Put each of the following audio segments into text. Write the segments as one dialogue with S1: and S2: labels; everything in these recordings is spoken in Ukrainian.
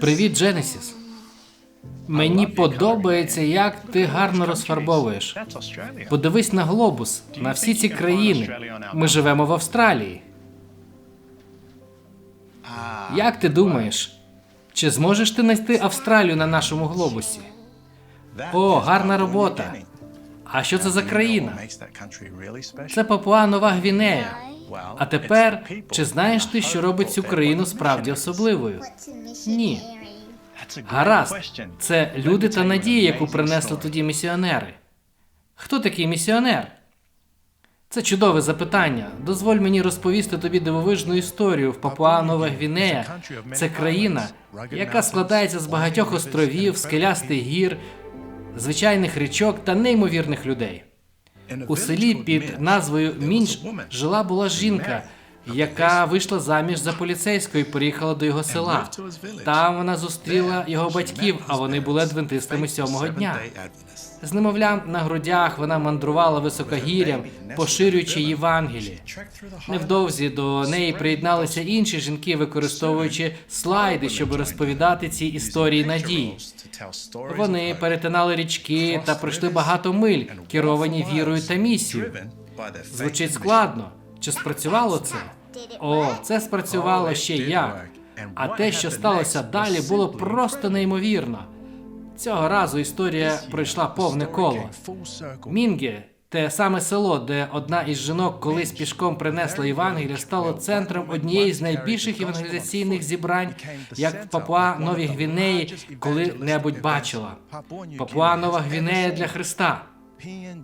S1: Привіт, Дженесіс. Мені подобається, як ти гарно розфарбовуєш. Подивись на глобус, на всі ці країни. Ми живемо в Австралії. Як ти думаєш, чи зможеш ти знайти Австралію на нашому глобусі? О, гарна робота. А що це за країна? Це Папуа Нова Гвінея. А тепер, чи знаєш ти, що робить цю країну справді особливою? Ні. Гаразд, це люди та надія, яку принесли тоді місіонери. Хто такий місіонер? Це чудове запитання. Дозволь мені розповісти тобі дивовижну історію в Папуа Нова Гвінея. Це країна, яка складається з багатьох островів, скелястих гір, звичайних річок та неймовірних людей. У селі під назвою Мінж жила була жінка, яка вийшла заміж за поліцейською і приїхала до його села. Там вона зустріла його батьків, а вони були адвентистами сьомого дня. З немовлям на грудях вона мандрувала високогір'ям, поширюючи Євангеліє. Невдовзі до неї приєдналися інші жінки, використовуючи слайди, щоб розповідати ці історії надії. Вони перетинали річки та пройшли багато миль, керовані вірою та місією. Звучить складно. Чи спрацювало це? О, це спрацювало ще як. А те, що сталося далі, було просто неймовірно. Цього разу історія пройшла повне коло. Мінге, те саме село, де одна із жінок колись пішком принесла Євангелія, стало центром однієї з найбільших евангелізаційних зібрань, як в Папуа Новій Гвінеї коли-небудь бачила. Папуа Нова Гвінея для Христа.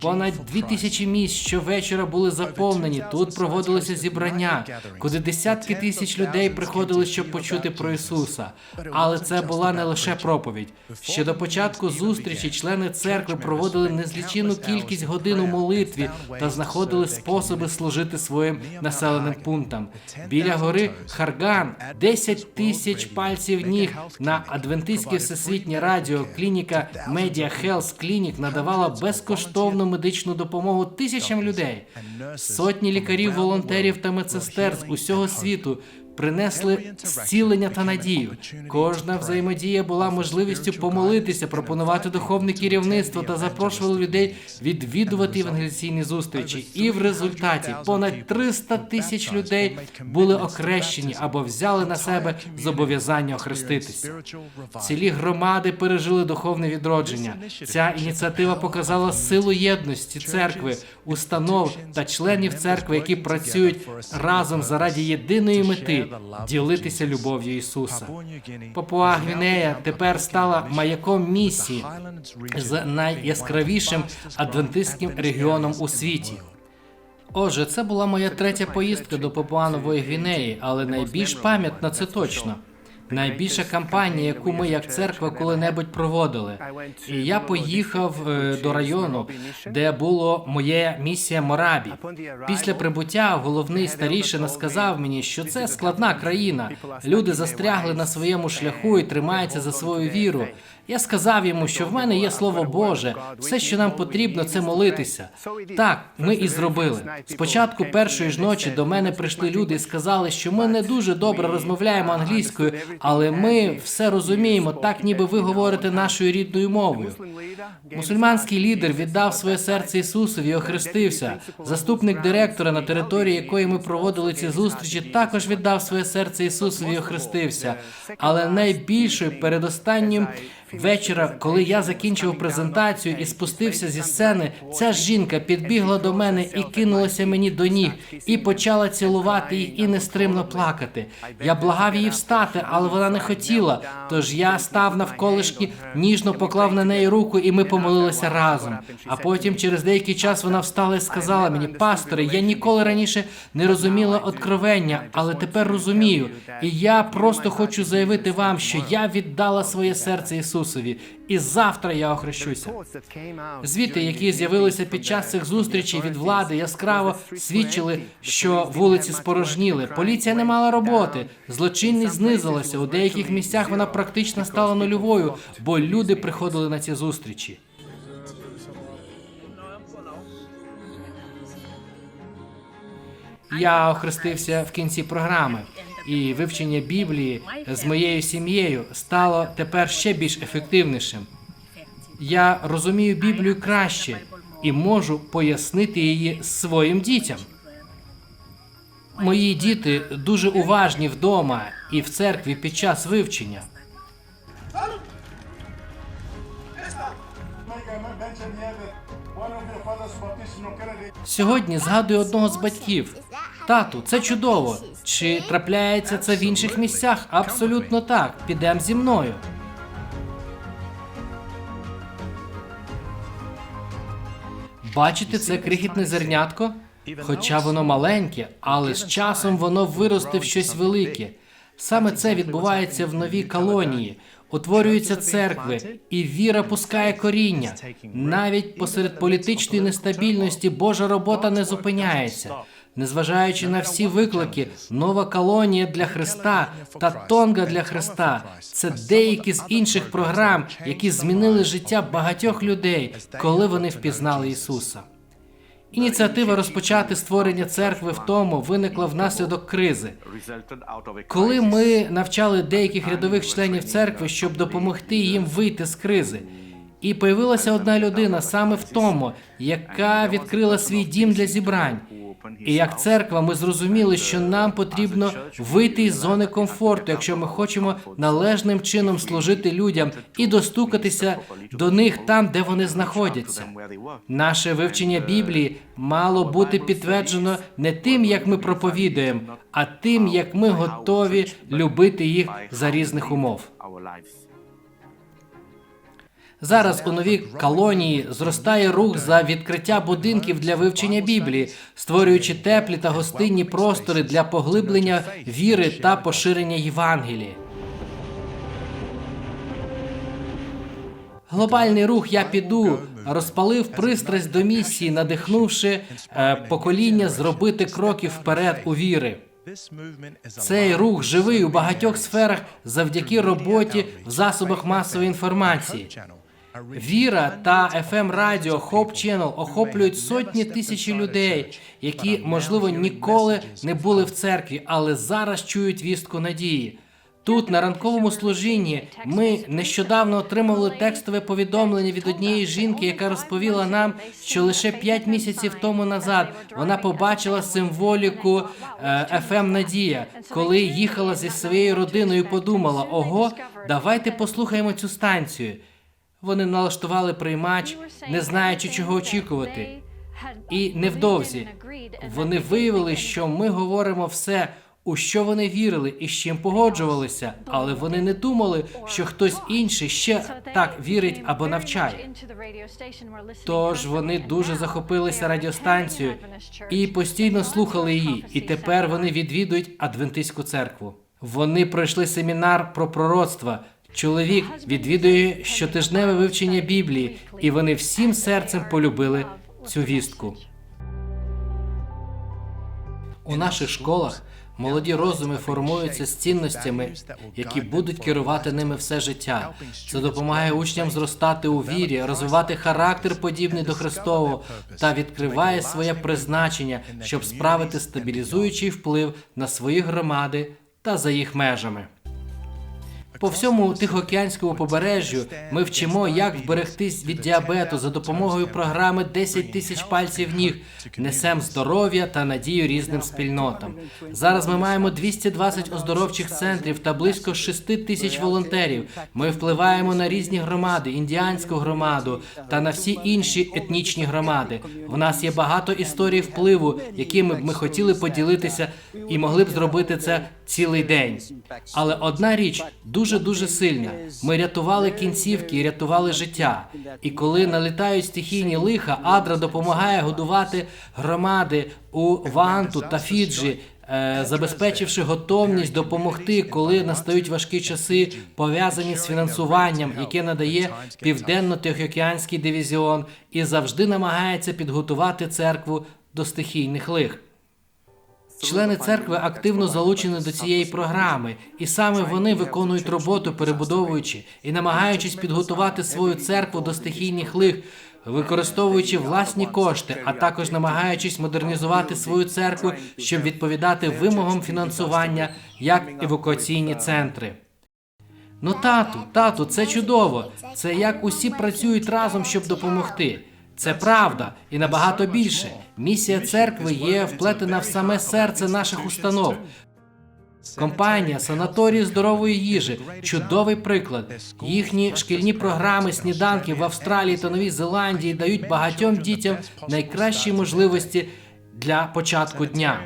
S1: Понад дві тисячі місць щовечора були заповнені. Тут проводилися зібрання, куди десятки тисяч людей приходили, щоб почути про Ісуса. Але це була не лише проповідь. Ще до початку зустрічі члени церкви проводили незлічену кількість годин у молитві та знаходили способи служити своїм населеним пунктам. Біля гори Харган 10 тисяч пальців ніг на адвентистське всесвітнє радіо. Клініка Media Health Clinic надавала безкоштовну медичну допомогу тисячам людей. Сотні лікарів, волонтерів та медсестер з усього світу принесли зцілення та надію. Кожна взаємодія була можливістю помолитися, пропонувати духовне керівництво та запрошували людей відвідувати евангелізаційні зустрічі. І в результаті понад 300 тисяч людей були окрещені або взяли на себе зобов'язання охреститися. Цілі громади пережили духовне відродження. Ця ініціатива показала силу єдності церкви, установ та членів церкви, які працюють разом заради єдиної мети ділитися любов'ю Ісуса. Папуа Гвінея тепер стала маяком місії з найяскравішим адвентистським регіоном у світі. Отже, це була моя третя поїздка до Папуанової Гвінеї, але найбільш пам'ятна це точно. Найбільша кампанія, яку ми як церква коли-небудь проводили. І я поїхав е, до району, де було моє місія Морабі. Після прибуття головний старішина сказав мені, що це складна країна. Люди застрягли на своєму шляху і тримаються за свою віру. Я сказав йому, що в мене є слово Боже. Все, що нам потрібно, це молитися. Так, ми і зробили. Спочатку першої ж ночі до мене прийшли люди і сказали, що ми не дуже добре розмовляємо англійською, але ми все розуміємо, так ніби ви говорите нашою рідною мовою. Мусульманський лідер віддав своє серце Ісусові і охрестився. Заступник директора, на території якої ми проводили ці зустрічі, також віддав своє серце Ісусові і охрестився. Але найбільшою передостаннім вечора, коли я закінчив презентацію і спустився зі сцени, ця жінка підбігла до мене і кинулася мені до ніг, і почала цілувати їх і нестримно плакати. Я благав її встати, але вона не хотіла. Тож я став навколишки, ніжно поклав на неї руку, і ми помолилися разом. А потім, через деякий час, вона встала і сказала мені, пасторе, я ніколи раніше не розуміла откровення, але тепер розумію. І я просто хочу заявити вам, що я віддала своє серце Ісусові, і завтра я охрещуся. Звіти, які з'явилися під час цих зустрічей від влади, яскраво свідчили, що вулиці спорожніли. Поліція не мала роботи, злочинність знизилася. У деяких місцях вона практично стала нульовою, бо люди приходили на ці зустрічі. Я охрестився в кінці програми. І вивчення Біблії з моєю сім'єю стало тепер ще більш ефективнішим. Я розумію Біблію краще і можу пояснити її своїм дітям. Мої діти дуже уважні вдома і в церкві під час вивчення. Сьогодні згадую одного з батьків. Тату, це чудово. Чи трапляється це в інших місцях? Абсолютно так. Підем зі мною. Бачите це крихітне зернятко? Хоча воно маленьке, але з часом воно виросте в щось велике. Саме це відбувається в новій колонії. Утворюються церкви, і віра пускає коріння. Навіть посеред політичної нестабільності Божа робота не зупиняється. Незважаючи на всі виклики, нова колонія для Христа та Тонга для Христа це деякі з інших програм, які змінили життя багатьох людей, коли вони впізнали Ісуса. Ініціатива розпочати створення церкви в тому виникла внаслідок кризи. Коли ми навчали деяких рядових членів церкви, щоб допомогти їм вийти з кризи. І появилася одна людина саме в тому, яка відкрила свій дім для зібрань. І як церква, ми зрозуміли, що нам потрібно вийти із зони комфорту, якщо ми хочемо належним чином служити людям і достукатися до них там, де вони знаходяться. Наше вивчення Біблії мало бути підтверджено не тим, як ми проповідуємо, а тим, як ми готові любити їх за різних умов. Зараз у новій колонії зростає рух за відкриття будинків для вивчення Біблії, створюючи теплі та гостинні простори для поглиблення віри та поширення Євангелії. Глобальний рух Я піду розпалив пристрасть до місії, надихнувши е, покоління зробити кроки вперед у віри. Цей рух живий у багатьох сферах завдяки роботі в засобах масової інформації. Віра та fm радіо Hope Channel охоплюють сотні тисячі людей, які, можливо, ніколи не були в церкві, але зараз чують вістку надії. Тут на ранковому служінні ми нещодавно отримували текстове повідомлення від однієї жінки, яка розповіла нам, що лише 5 місяців тому назад вона побачила символіку е, FM Надія, коли їхала зі своєю родиною. Подумала: ого, давайте послухаємо цю станцію. Вони налаштували приймач, не знаючи, чого очікувати. І невдовзі вони виявили, що ми говоримо все, у що вони вірили і з чим погоджувалися, але вони не думали, що хтось інший ще так вірить або навчає. Тож вони дуже захопилися радіостанцією і постійно слухали її. І тепер вони відвідують адвентистську церкву. Вони пройшли семінар про пророцтва. Чоловік відвідує щотижневе вивчення Біблії, і вони всім серцем полюбили цю вістку. У наших школах молоді розуми формуються з цінностями, які будуть керувати ними все життя. Це допомагає учням зростати у вірі, розвивати характер, подібний до Христового, та відкриває своє призначення, щоб справити стабілізуючий вплив на свої громади та за їх межами. По всьому Тихоокеанському побережжю ми вчимо, як вберегтись від діабету за допомогою програми «10 тисяч пальців ніг. Несем здоров'я та надію різним спільнотам. Зараз ми маємо 220 оздоровчих центрів та близько 6 тисяч волонтерів. Ми впливаємо на різні громади, індіанську громаду та на всі інші етнічні громади. В нас є багато історій впливу, якими б ми хотіли поділитися, і могли б зробити це цілий день. Але одна річ дуже дуже сильна. Ми рятували кінцівки рятували життя. І коли налітають стихійні лиха, Адра допомагає годувати громади у Ванту та Фіджі. е, Забезпечивши готовність допомогти, коли настають важкі часи, пов'язані з фінансуванням, яке надає південно-тихоокеанський дивізіон, і завжди намагається підготувати церкву до стихійних лих. Члени церкви активно залучені до цієї програми, і саме вони виконують роботу, перебудовуючи і намагаючись підготувати свою церкву до стихійних лих. використовуючи власні кошти, а також намагаючись модернізувати свою церкву, щоб відповідати вимогам фінансування як евакуаційні центри. Ну, тату, тату, це чудово. Це як усі працюють разом, щоб допомогти. Це правда, і набагато більше. Місія церкви є вплетена в саме серце наших установ. Компанія санаторії здорової їжі чудовий приклад. Їхні шкільні програми сніданки в Австралії та Новій Зеландії дають багатьом дітям найкращі можливості для початку дня.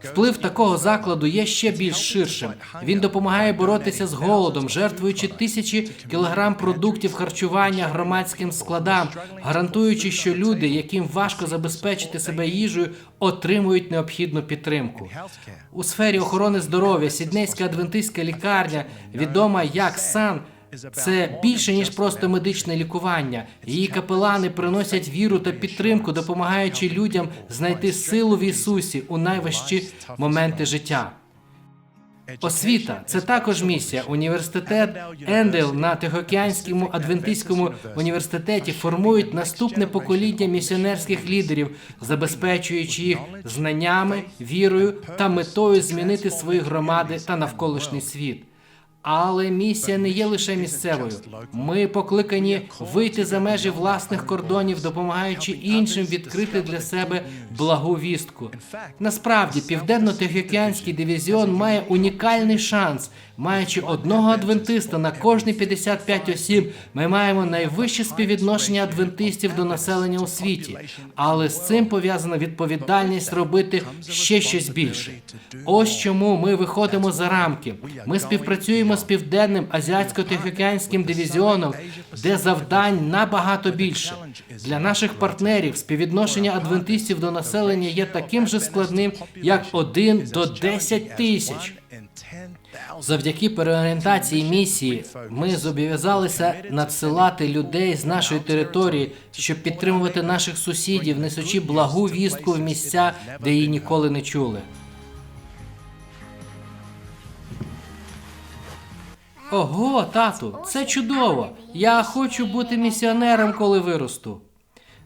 S1: Вплив такого закладу є ще більш ширшим. Він допомагає боротися з голодом, жертвуючи тисячі кілограм продуктів харчування громадським складам, гарантуючи, що люди, яким важко забезпечити себе їжею, отримують необхідну підтримку. У сфері охорони здоров'я Сіднейська адвентистська лікарня, відома як САН, це більше ніж просто медичне лікування. Її капелани приносять віру та підтримку, допомагаючи людям знайти силу в Ісусі у найважчі моменти життя. Освіта це також місія. Університет Ендел на Тихоокеанському адвентистському університеті формують наступне покоління місіонерських лідерів, забезпечуючи їх знаннями, вірою та метою змінити свої громади та навколишній світ. Але місія не є лише місцевою. Ми покликані вийти за межі власних кордонів, допомагаючи іншим відкрити для себе благу вістку. Насправді, південно-тихоокеанський дивізіон має унікальний шанс. Маючи одного адвентиста на кожні 55 осіб, ми маємо найвище співвідношення адвентистів до населення у світі. Але з цим пов'язана відповідальність робити ще щось більше. Ось чому ми виходимо за рамки. Ми співпрацюємо з південним азіатсько-тихоокеанським дивізіоном, де завдань набагато більше. Для наших партнерів співвідношення адвентистів до населення є таким же складним, як 1 до 10 тисяч. Завдяки переорієнтації місії ми зобов'язалися надсилати людей з нашої території, щоб підтримувати наших сусідів, несучи благу вістку в місця, де її ніколи не чули. Ого, тату, це чудово. Я хочу бути місіонером, коли виросту.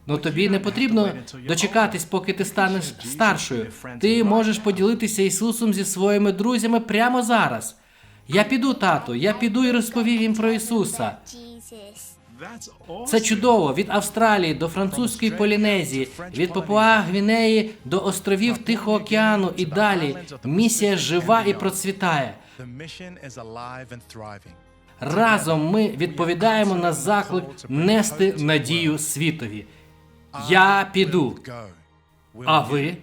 S1: Ну тобі не потрібно дочекатись, поки ти станеш старшою. Ти можеш поділитися Ісусом зі своїми друзями прямо зараз. Я піду, тату, я піду і розповів їм про Ісуса. Це чудово від Австралії до французької Полінезії, від Папуа Гвінеї до островів Тихого океану і далі. Місія жива і процвітає. Разом ми відповідаємо на заклик нести надію світові. Я піду. А ви?